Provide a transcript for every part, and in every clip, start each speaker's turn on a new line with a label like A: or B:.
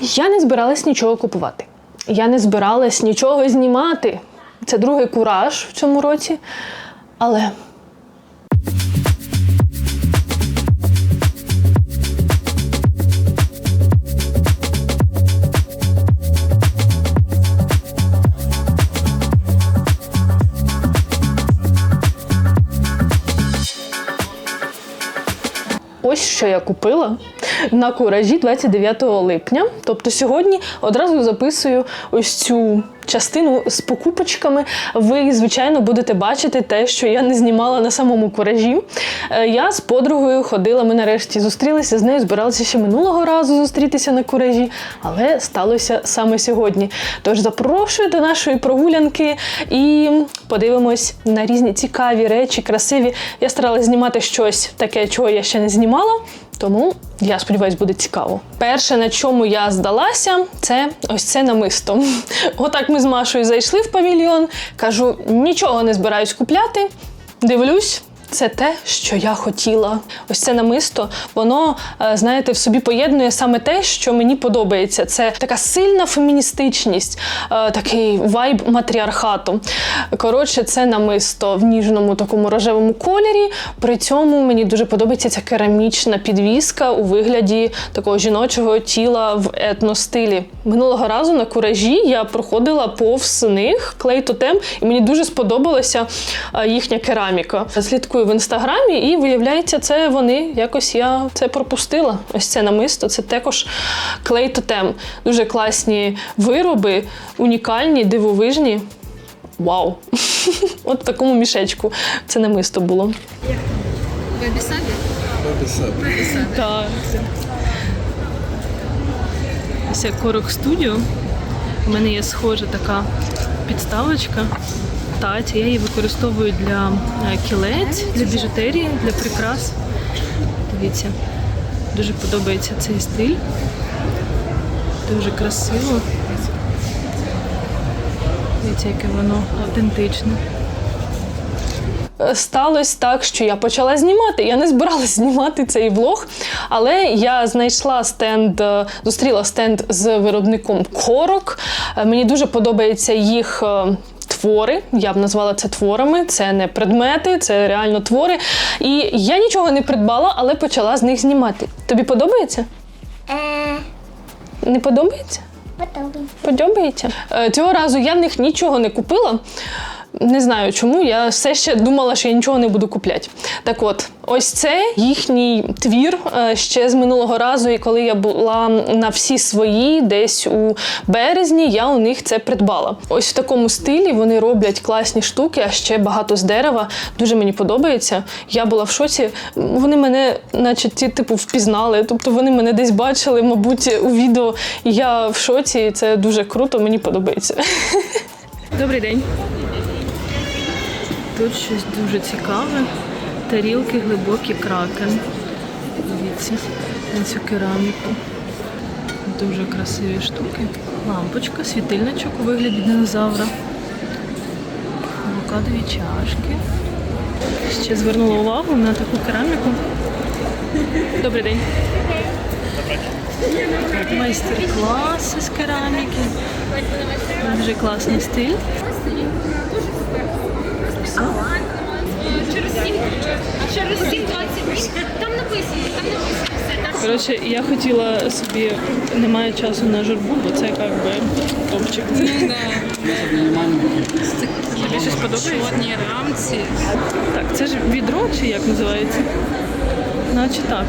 A: Я не збиралась нічого купувати. Я не збиралась нічого знімати. Це другий кураж в цьому році. Але Ось що я купила на куражі 29 липня. Тобто сьогодні одразу записую ось цю частину з покупочками. Ви, звичайно, будете бачити те, що я не знімала на самому куражі. Е, Я з подругою ходила, ми нарешті зустрілися з нею, збиралися ще минулого разу зустрітися на куражі, але сталося саме сьогодні. Тож запрошую до нашої прогулянки і подивимось на різні цікаві речі, красиві. Я старалась знімати щось таке, чого я ще не знімала. Тому я сподіваюся, буде цікаво. Перше, на чому я здалася, це ось це намисто. Отак ми з Машою зайшли в павільйон. Кажу, нічого не збираюсь купляти. Дивлюсь. Це те, що я хотіла. Ось це намисто, воно, е, знаєте, в собі поєднує саме те, що мені подобається. Це така сильна феміністичність, е, такий вайб матріархату. Коротше, це намисто в ніжному такому рожевому кольорі. При цьому мені дуже подобається ця керамічна підвіска у вигляді такого жіночого тіла в етностилі. Минулого разу на куражі я проходила повз них клей тотем, і мені дуже сподобалася е, їхня кераміка. Слідкую в інстаграмі, і виявляється, це вони. Якось я це пропустила. Ось це намисто. Це також клей тотем. Дуже класні вироби, унікальні, дивовижні. Вау! От в такому мішечку це намисто було. Так. Це Корок Студіо. У мене є схожа така підставочка. Таті. Я її використовую для е, кілець, для біжутерії, для прикрас. Дивіться, дуже подобається цей стиль. Дуже красиво. Дивіться, яке воно автентичне. Сталося так, що я почала знімати. Я не збиралася знімати цей влог, але я знайшла стенд, е, зустріла стенд з виробником Корок. Е, Мені дуже подобаються їх. Твори, я б назвала це творами, це не предмети, це реально твори. І я нічого не придбала, але почала з них знімати. Тобі подобається?
B: Е,
A: Не подобається?
B: подобається.
A: Подобається. Е, Цього разу я в них нічого не купила. Не знаю чому, я все ще думала, що я нічого не буду купляти. Так от, ось це їхній твір е, ще з минулого разу, і коли я була на всі свої, десь у березні, я у них це придбала. Ось в такому стилі вони роблять класні штуки, а ще багато з дерева. Дуже мені подобається. Я була в шоці. Вони мене, наче ті, типу, впізнали. Тобто вони мене десь бачили, мабуть, у відео. Я в шоці, це дуже круто, мені подобається. Добрий день. Тут щось дуже цікаве. Тарілки глибокі кракен. Дивіться на цю кераміку. Дуже красиві штуки. Лампочка, світильничок у вигляді динозавра. Авокадові чашки. Ще звернула увагу на таку кераміку. Добрий день. Майстер-класи з кераміки. Дуже класний стиль.
C: Через 7 20 Там написано, там написано все.
A: Коротше, я хотіла собі, немає часу на журбу, бо це як би топчик. Тобі щось подобається?
C: чорні рамці.
A: Так, це ж відро чи як називається? Наче так.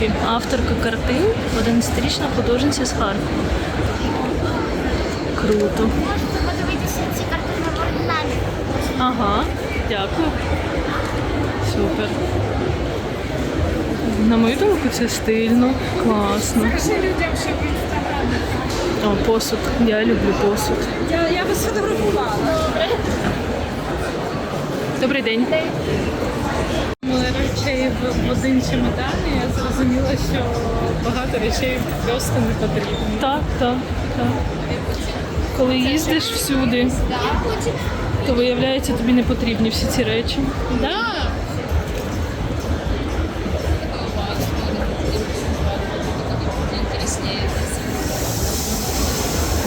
A: Речі, авторка картин 11-річна художниця з Харкова. Круто.
B: Можна подивитися ці картини в оригіналі.
A: Ага, дякую. Супер. На мою думку, це стильно, класно.
C: Скажи людям, що в інстаграмі.
A: О, посуд. Я люблю посуд.
C: Я, я вас фотографувала.
A: Добрий день.
D: Один чемодан, і я зрозуміла, що багато речей просто не потрібно.
A: Так, так, так. Коли їздиш всюди, то виявляється, тобі не потрібні всі ці речі.
D: Да.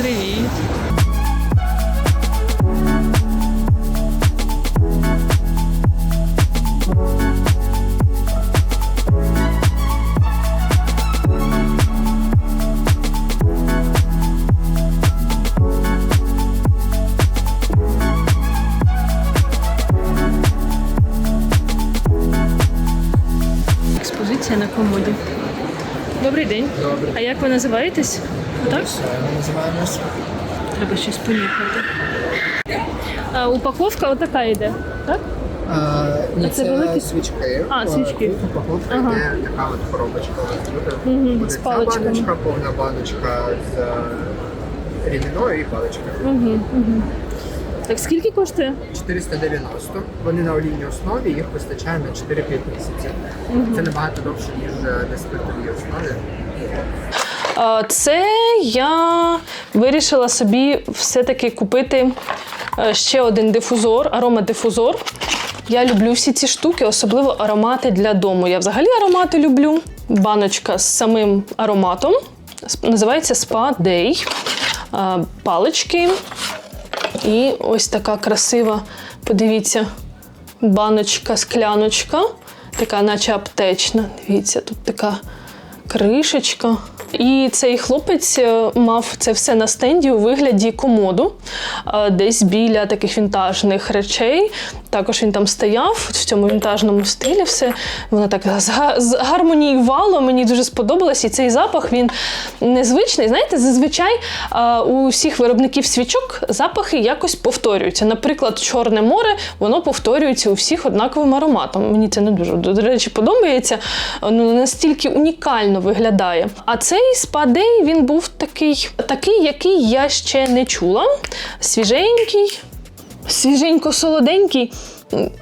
A: Привіт. Добрий день.
E: Добре.
A: А як ви називаєтесь? Так?
E: Ми називаємось.
A: Треба щось поїхати. А, упаковка отака йде, так?
E: А, ні,
A: це великі?
E: свічки.
A: А, свічки.
E: Тут упаковка
A: Ага.
E: йде така от коробочка. буде.
A: Мгм,
E: Буде
A: з
E: ця
A: паличками.
E: баночка, повна баночка з е, рідиною і паличкою.
A: Угу, угу. Так скільки коштує?
E: 490. Вони на олійній основі, їх вистачає на 4-5 місяців. Це набагато довше, ніж на спиртовій основі.
A: Це я вирішила собі все-таки купити е, ще один дифузор, аромадифузор. Я люблю всі ці штуки, особливо аромати для дому. Я взагалі аромати люблю. Баночка з самим ароматом. Називається Spa Day. Палички. І ось така красива, подивіться, баночка, скляночка, така, наче аптечна. Дивіться, тут така кришечка. І цей хлопець е, мав це все на стенді у вигляді комоду, е, десь біля таких вінтажних речей. Також він там стояв в цьому вінтажному стилі. Все воно так згармоніювало. Мені дуже сподобалось. І цей запах він незвичний. Знаєте, зазвичай у всіх виробників свічок запахи якось повторюються. Наприклад, Чорне море воно повторюється у всіх однаковим ароматом. Мені це не дуже до речі подобається. Ну настільки унікально виглядає. А цей спадей він був такий, такий, який я ще не чула. Свіженький, свіженько-солоденький.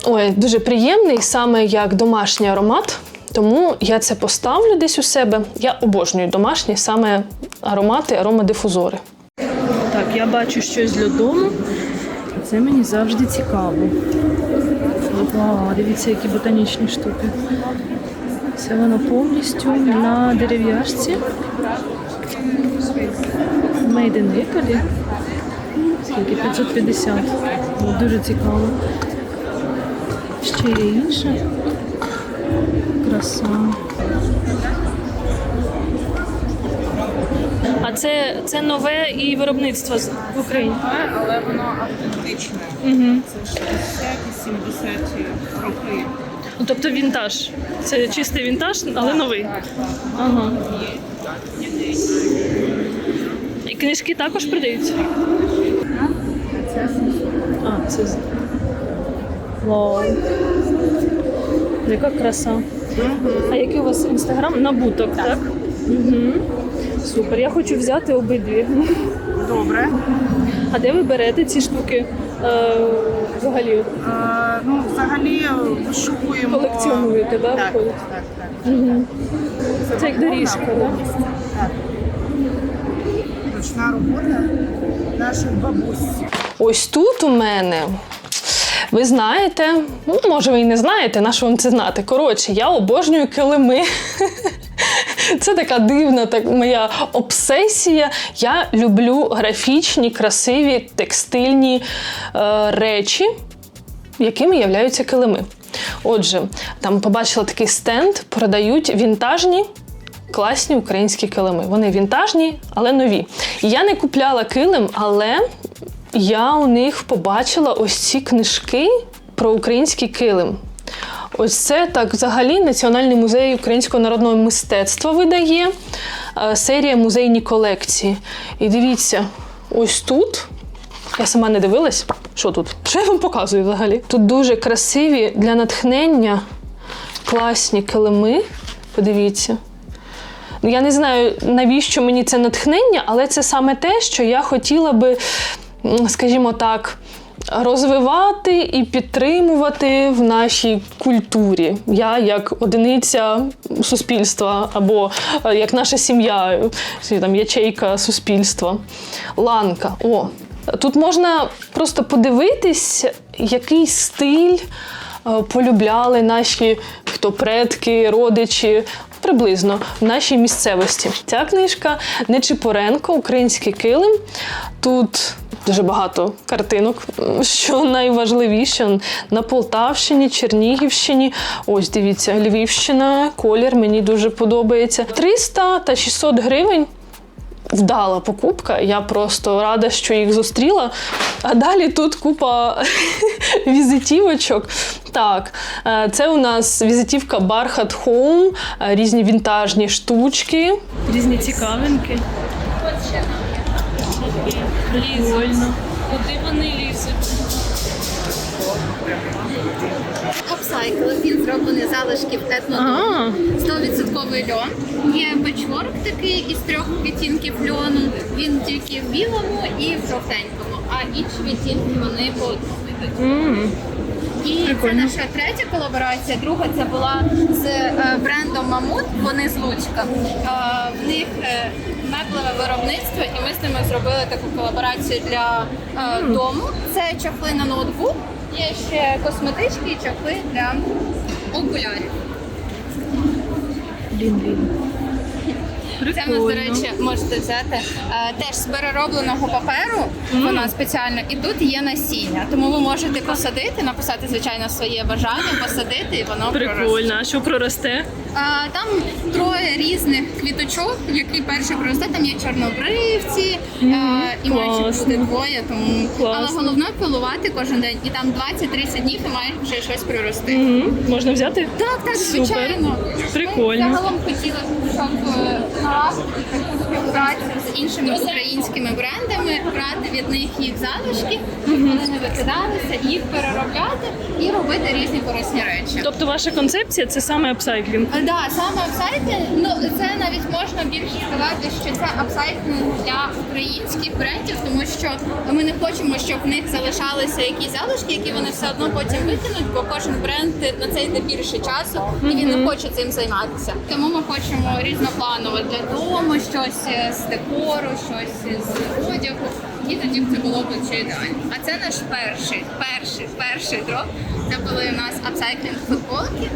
A: Ой, дуже приємний, саме як домашній аромат. Тому я це поставлю десь у себе. Я обожнюю домашні саме аромати, аромадифузори. Так, я бачу щось для дому. Це мені завжди цікаво. Вау, дивіться, які ботанічні штуки. Це воно повністю на дерев'яшці. Made in Italy. Скільки? 550. Ну, Дуже цікаво. Ще є інше. Краса. А це, це нове і виробництво з- в Україні.
D: Але воно автентичне. Це 60 і 70 роки.
A: Ну, тобто вінтаж. Це чистий вінтаж, але новий. Ага. І книжки також продаються. Це. Вау. Яка краса. А який у вас інстаграм? Набуток, так? Угу. Супер. Я хочу взяти обидві.
D: Добре.
A: А де ви берете ці штуки е, взагалі?
D: Е, ну, взагалі вишукуємо.
A: Колекціонуєте, да,
D: Так,
A: виходить?
D: так, так.
A: Це як доріжка, так?
D: Так. Ручна робота наших бабусь.
A: Ось тут у мене. Ви знаєте, ну може ви і не знаєте, на що вам це знати. Коротше, я обожнюю килими. Це така дивна так, моя обсесія. Я люблю графічні, красиві текстильні е, речі, якими являються килими. Отже, там побачила такий стенд, продають вінтажні. Класні українські килими. Вони вінтажні, але нові. Я не купляла килим, але я у них побачила ось ці книжки про український килим. Ось це так взагалі Національний музей українського народного мистецтва видає е, серія музейні колекції. І дивіться, ось тут. Я сама не дивилась, що тут. Що я вам показую взагалі? Тут дуже красиві для натхнення класні килими. Подивіться. Я не знаю, навіщо мені це натхнення, але це саме те, що я хотіла би, скажімо так, розвивати і підтримувати в нашій культурі. Я як одиниця суспільства або е, як наша сім'я, е, там ячейка суспільства. Ланка. О, тут можна просто подивитись, який стиль е, полюбляли наші хто предки, родичі. Приблизно в нашій місцевості. Ця книжка Нечипоренко, український килим. Тут дуже багато картинок, що найважливіше на Полтавщині, Чернігівщині. Ось дивіться, Львівщина, колір мені дуже подобається. 300 та 600 гривень. Вдала покупка. Я просто рада, що їх зустріла. А далі тут купа візитівочок. Так, е, це у нас візитівка Бархат Home, е, різні вінтажні штучки. Різні цікавинки. Прикольно.
C: Куди вони лізуть?
F: Апсайкл, він зроблений залишків етнодому.
A: А,
F: 100% льон. Є печворк такий із трьох відтінків льону. Він тільки в білому і в жовтенькому, а інші відтінки вони по одному йдуть. І це наша третя колаборація. Друга це була з е, брендом Мамут. Вони з Луцька. Е, в них е, меблеве виробництво, і ми з ними зробили таку колаборацію для дому. Це чахли на ноутбук. Є ще косметички і чахли для окулярів. Це в нас, до речі, можете взяти е, теж з переробленого паперу. Вона спеціально і тут є насіння. Тому ви можете посадити, написати звичайно своє бажання, посадити, і воно проросте.
A: А що проросте?
F: А, там троє різних квіточок, які перші проросте. Там є чорнобривці, а, і майже буде двоє. Тому
A: Класно.
F: але головне пилувати кожен день. І там 20-30 днів і має вже щось прорости.
A: Можна взяти?
F: Так, так,
A: Супер.
F: звичайно.
A: Прикольно.
F: Загалом хотіли, щоб Huh? Співпрацю з іншими українськими брендами, брати від них їх залишки, щоб вони не викидалися, їх переробляти і робити різні корисні речі.
A: Тобто ваша концепція це саме апсайклінг.
F: Так, да, саме апсайклінг, ну це навіть можна більше сказати, що це апсайклінг для українських брендів, тому що ми не хочемо, щоб в них залишалися якісь залишки, які вони все одно потім викинуть, бо кожен бренд на це йде більше часу, і він не хоче цим займатися. Тому ми хочемо різнопланово для дому, щось з декору, щось з одягу. І тоді це було б ще ідеально. А це наш перший, перший, перший дроп. Це були у нас апсайклінг футболки.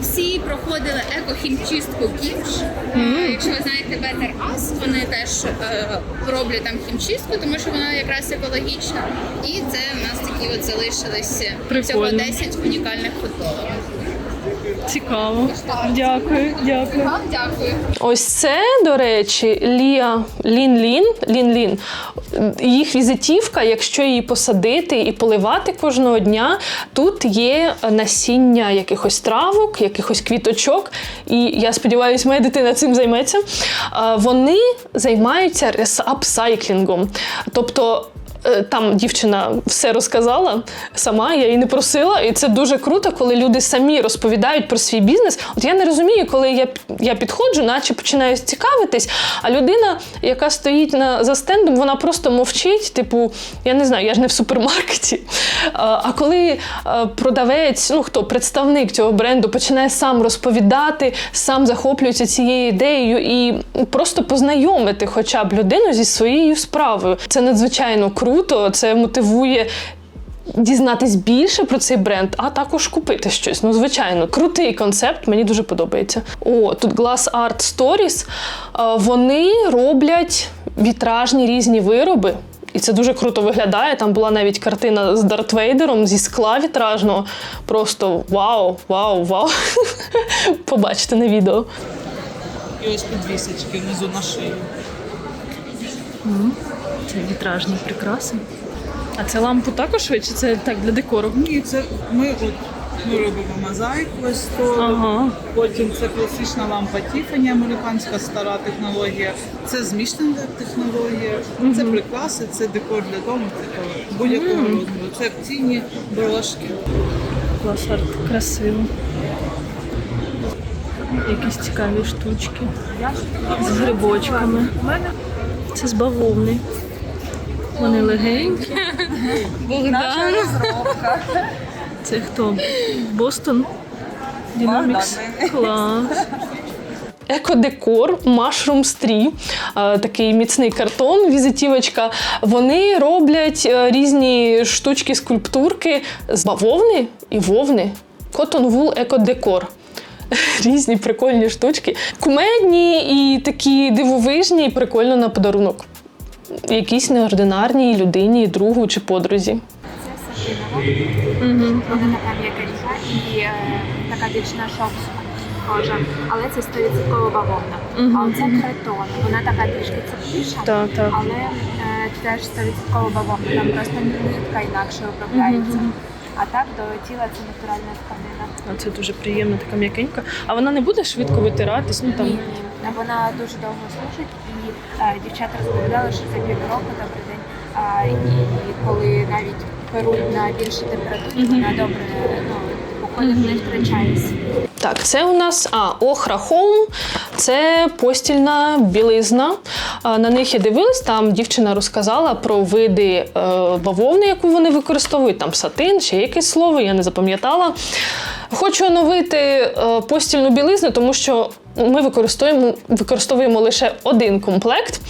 F: Всі проходили екохімчистку кімш. Е, Якщо ви знаєте Better Us, вони теж е, роблять там хімчистку, тому що вона якраз екологічна. І це у нас такі от залишились всього
A: Прикольно.
F: 10 унікальних футболок.
A: Цікаво. Дякую, дякую.
F: Вам дякую.
A: Ось це, до речі, Лія Лін-Лін. Лін-Лін. Їх візитівка, якщо її посадити і поливати кожного дня, тут є насіння якихось травок, якихось квіточок. І я сподіваюся, моя дитина цим займеться. Вони займаються апсайклінгом. Тобто. Е, Там дівчина все розказала сама, я її не просила, і це дуже круто, коли люди самі розповідають про свій бізнес. От я не розумію, коли я, я підходжу, наче починаю цікавитись, а людина, яка стоїть на, за стендом, вона просто мовчить. Типу, я не знаю, я ж не в супермаркеті. А, а коли е, продавець, ну хто представник цього бренду, починає сам розповідати, сам захоплюється цією ідеєю і просто познайомити хоча б людину зі своєю справою. Це надзвичайно круто, це мотивує. Дізнатись більше про цей бренд, а також купити щось. Ну, звичайно, крутий концепт, мені дуже подобається. О, тут Glass Art Stories. Вони роблять вітражні різні вироби. І це дуже круто виглядає. Там була навіть картина з Дарт Вейдером зі скла вітражного. Просто вау, вау, вау. Побачите на відео.
D: І ось підвісочки внизу на шиї.
A: Це вітражні прикраси. А це лампу також ви, чи це так для декору?
D: Ні, це ми от ми робимо мозаїку ось то.
A: Ага.
D: Потім це класична лампа Тіфані, американська стара технологія. Це змішана технологія, це прикраси, це декор для дому, це будь-якого розміру. Це акційні брошки.
A: Клас арт, красиво. Якісь цікаві штучки. З грибочками. Це з бавовни. Вони легенькі.
F: Богдан.
A: Це хто? Бостон? Дінамікс. Клас. Екодекор, Mushroom Tree, е, такий міцний картон, візитівочка. Вони роблять е, різні штучки, скульптурки з бавовни і вовни. Cotton Wool Екодекор. Різні прикольні штучки. Кумедні і такі дивовижні, і прикольно на подарунок. Якійсь неординарній людині, другу чи подрузі.
G: Вона така м'якенька і е, така більш на шовк схожа, але це 100% бавовна. А оце кретон, вона така трішки цупкіша,
A: Так, так.
G: але е, теж 100% бавовна. Там просто нитка інакше обробляється. А так до тіла це натуральна тканина.
A: А це дуже приємна, така м'якенька. А вона не буде швидко витиратись. Ну
G: Ні, ні. Вона дуже довго служить, і е, дівчата розповідали, що за півроку добрий день. А, і коли навіть перуть на більшій температурі, вона добре ну, колір не втрачає свій.
A: Так, це у нас а, Охра Хоум, це постільна білизна. А, На них я дивилась, там дівчина розказала про види е, бавовни, яку вони використовують, там сатин, ще якесь слово, я не запам'ятала. Хочу оновити е, постільну білизну, тому що ми використовуємо, використовуємо лише один комплект. Е,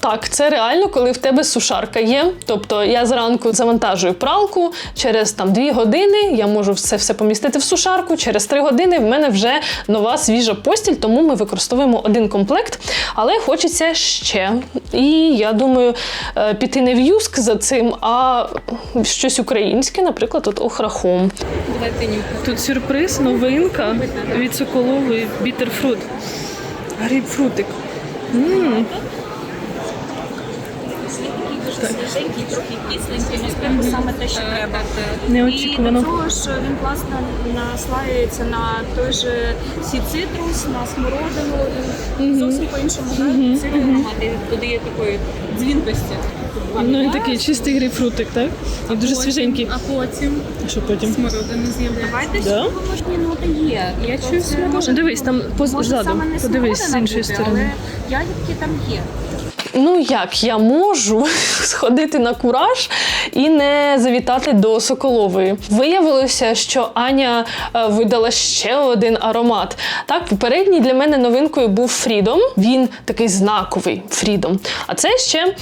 A: так, це реально, коли в тебе сушарка є. Тобто я зранку завантажую пралку, через там 2 години я можу це все помістити в сушарку, через 3 години в мене вже нова свіжа постіль, тому ми використовуємо один комплект, але хочеться ще. І я думаю, е, піти не в юск за цим, а щось українське, наприклад, от охрахом. Тут сюрприз, новинка від Соколової бітерфрут. Грейпфрутик. М.
H: свіженький, трохи кисленький, насправді саме те, що треба. І до того ж він класно наслаюється на той же сі цитрус, на смородину. Зовсім по-іншому грає, Сильно аромат і додає такої дзвінкості.
A: Ну і такий чистий грейпфрутик, так? І дуже свіженький.
H: А потім
A: А що потім?
H: смородина з'являється.
A: Да?
H: можні ноти є. Я чую
A: смородину. дивись, там позаду.
H: Може саме не
A: Подивись з
H: смородина
A: іншої сторони.
H: але ягідки там є.
A: Ну як я можу сходити на кураж і не завітати до Соколової? Виявилося, що Аня е, видала ще один аромат. Так, попередній для мене новинкою був Фрідом. Він такий знаковий Фрідом. А це ще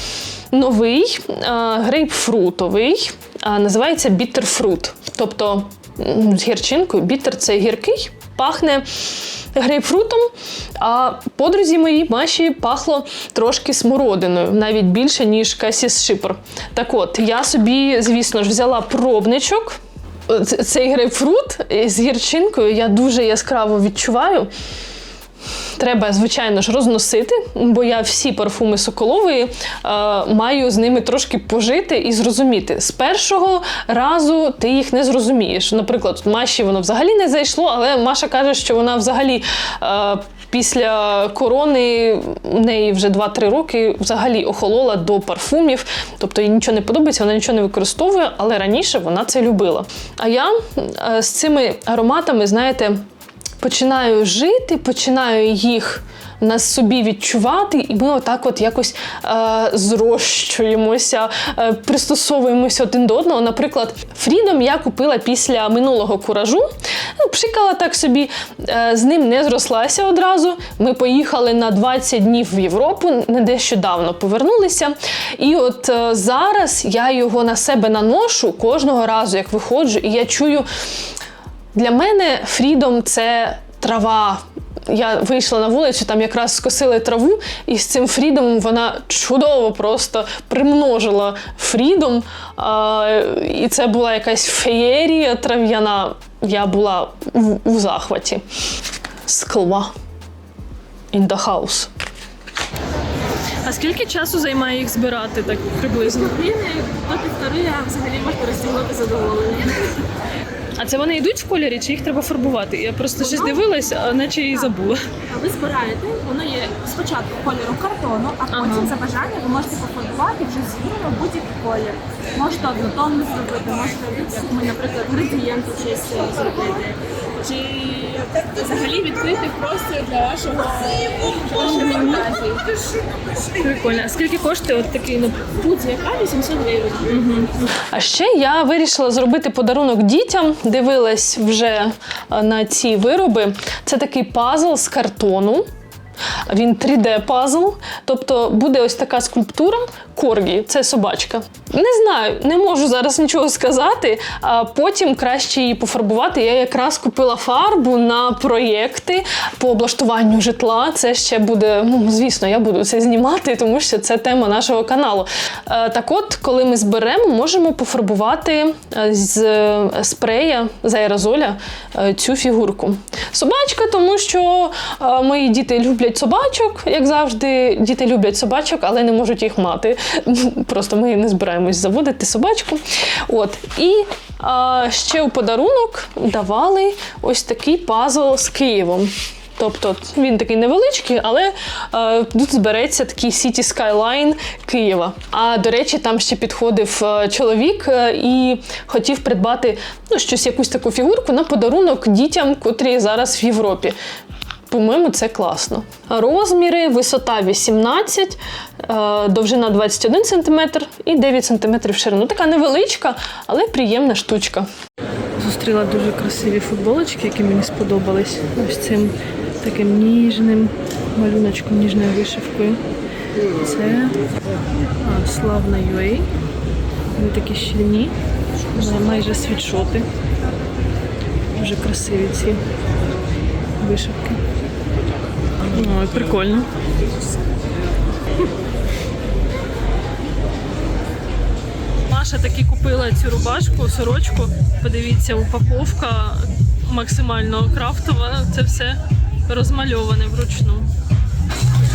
A: новий е, грейпфрутовий, е, називається бітерфрут. Тобто з гірчинкою. Бітер це гіркий, пахне грейпфрутом, а подрузі моїй Маші пахло трошки смородиною, навіть більше, ніж Касіс Шипер. Так от, я собі, звісно ж, взяла пробничок. Цей грейпфрут з гірчинкою я дуже яскраво відчуваю. Треба, звичайно ж, розносити, бо я всі парфуми Соколової е, маю з ними трошки пожити і зрозуміти. З першого разу ти їх не зрозумієш. Наприклад, Маші воно взагалі не зайшло, але Маша каже, що вона взагалі е, після корони в неї вже 2-3 роки взагалі охолола до парфумів. Тобто їй нічого не подобається, вона нічого не використовує, але раніше вона це любила. А я е, з цими ароматами, знаєте, починаю жити, починаю їх на собі відчувати, і ми отак от якось е, зрощуємося, е, пристосовуємося один до одного. Наприклад, Фрідом я купила після минулого куражу, ну, пшикала так собі, е, з ним не зрослася одразу. Ми поїхали на 20 днів в Європу, нещодавно повернулися. І от е, зараз я його на себе наношу кожного разу, як виходжу, і я чую. Для мене фрідом це трава. Я вийшла на вулицю, там якраз скосили траву, і з цим фрідомом вона чудово просто примножила фрідом. А, і це була якась феєрія трав'яна. Я була у, у захваті. Скла. In the house. А скільки часу займає їх збирати так приблизно?
H: До півтори, а взагалі можна розділити задоволення.
A: А це вони йдуть в кольорі, чи їх треба фарбувати? Я просто щось дивилась, а наче і забула.
H: А ви збираєте, воно є спочатку кольору картону, а потім за бажання ви можете пофарбувати вже згідно будь-який колір. Можете однотонно зробити, можете, як ми, наприклад, градієнт щось зробити. Чи взагалі відкрити простір для вашого для вашої фантазії.
A: Прикольно. А скільки коштує от такий ну,
H: Будь-яка 800 гривень.
A: А ще я вирішила зробити подарунок дітям. Дивилась вже е, на ці вироби. Це такий пазл з картону. Він 3D-пазл, тобто буде ось така скульптура коргі, це собачка. Не знаю, не можу зараз нічого сказати. А потім краще її пофарбувати. Я якраз купила фарбу на проєкти по облаштуванню житла. Це ще буде, ну звісно, я буду це знімати, тому що це тема нашого каналу. Е, Так от, коли ми зберемо, можемо пофарбувати е, з е, спрея з аерозоля цю фігурку. Собачка, тому що мої діти люблять собачок, як завжди. Діти люблять собачок, але не можуть їх мати. Просто ми не збираємось заводити собачку. От. І е, ще у подарунок давали ось такий пазл з Києвом. Тобто він такий невеличкий, але е, тут збереться такий City Skyline Києва. А до речі, там ще підходив чоловік і хотів придбати ну, щось, якусь таку фігурку на подарунок дітям, котрі зараз в Європі. По-моєму, це класно. Розміри, висота 18, е, довжина 21 см і 9 см ширину. Така невеличка, але приємна штучка. Зустріла дуже красиві футболочки, які мені сподобались. Ось цим таким ніжним малюночком, ніжною вишивкою. Це славна UA. Вони такі щільні, майже світшоти. Дуже красиві ці вишивки. Ой, прикольно. Маша таки купила цю рубашку, сорочку. Подивіться, упаковка максимально крафтова. Це все розмальоване вручну.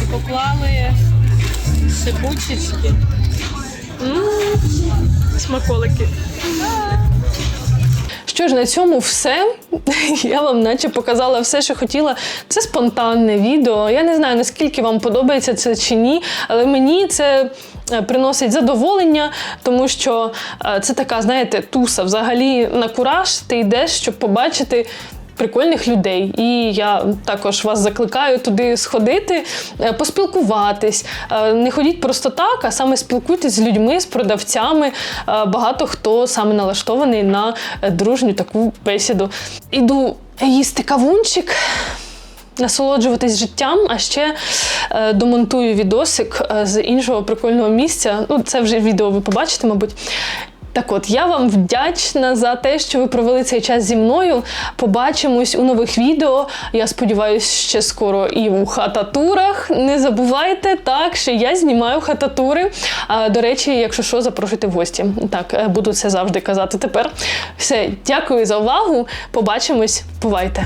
A: І поклали сипучечки. М, Смаколики. Що ж, на цьому все. Я вам наче показала все, що хотіла. Це спонтанне відео. Я не знаю, наскільки вам подобається це чи ні, але мені це е, приносить задоволення, тому що е, це така, знаєте, туса. Взагалі на кураж ти йдеш, щоб побачити. Прикольних людей, і я також вас закликаю туди сходити, е, поспілкуватись. Е, Не ходіть просто так, а саме спілкуйтесь з людьми, з продавцями. Е, Багато хто саме налаштований на дружню таку бесіду. Іду їсти кавунчик. Насолоджуватись життям, а ще е, домонтую відосик з іншого прикольного місця. Ну, це вже відео ви побачите, мабуть. Так от, я вам вдячна за те, що ви провели цей час зі мною. Побачимось у нових відео. Я сподіваюся, ще скоро і у хататурах. Не забувайте так, що я знімаю хататури. А, до речі, якщо що, запрошуйте в гості. Так, е, буду це завжди казати тепер. Все, дякую за увагу. Побачимось. Бувайте!